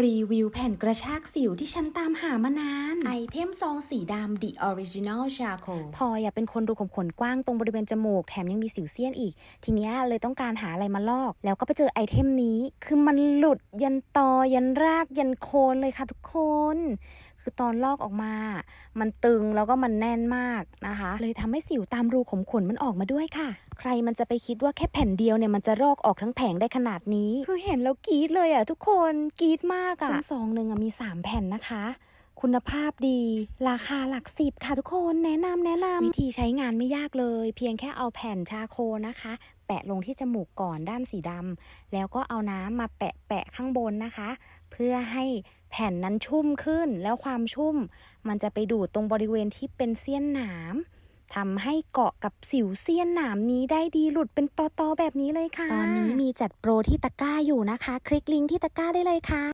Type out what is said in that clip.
รีวิวแผ่นกระชากสิวที่ฉันตามหามานาน ไอเทมซองสีดำ The Original Charcoal พลอยอะเป็นคนรูขุมขนกว้างตรงบริเวณจมูก แถมยังมีสิวเซียนอีก ทีเนี้ยเลยต้องการหาอะไรมาลอก แล้วก็ไปเจอไอเทมนี้ คือมันหลุดยันตอยันรากยันโคนเลยค่ะทุกคน คือตอนลอกออกมา มันตึงแล้วก็มันแน่นมากนะคะ เลยทำให้สิวตามรูขุมขนมันออกมาด้วยค่ะ ใครมันจะไปคิดว่าแค่แผ่นเดียวเนี่ยมันจะรอกออกทั้งแผงได้ขนาดนี้ คือเห็นแล้วกรี๊ดเลยอะทุกคนกรี๊ดมากอะซึ่งซองหนึ่งอะมี 3 แผ่นนะคะ คุณภาพดี ราคาหลักสิบค่ะทุกคนแนะนำแนะนำวิธีใช้งานไม่ยากเลย เพียงแค่เอาแผ่นชาโคนะคะ แปะลงที่จมูกก่อนด้านสีดำแล้วก็เอาน้ำมาแปะแปะข้างบนนะคะ เพื่อให้แผ่นนั้นชุ่มขึ้นแล้วความชุ่ม มันจะไปดูดตรงบริเวณที่เป็นเสี้ยนหนามทำให้เกาะกับสิวเสี้ยนหนามนี้ได้ดีหลุดเป็นตอๆแบบนี้เลยค่ะ ตอนนี้มีจัดโปรที่ตะกร้าอยู่นะคะ คลิกลิงก์ที่ตะกร้าได้เลยค่ะ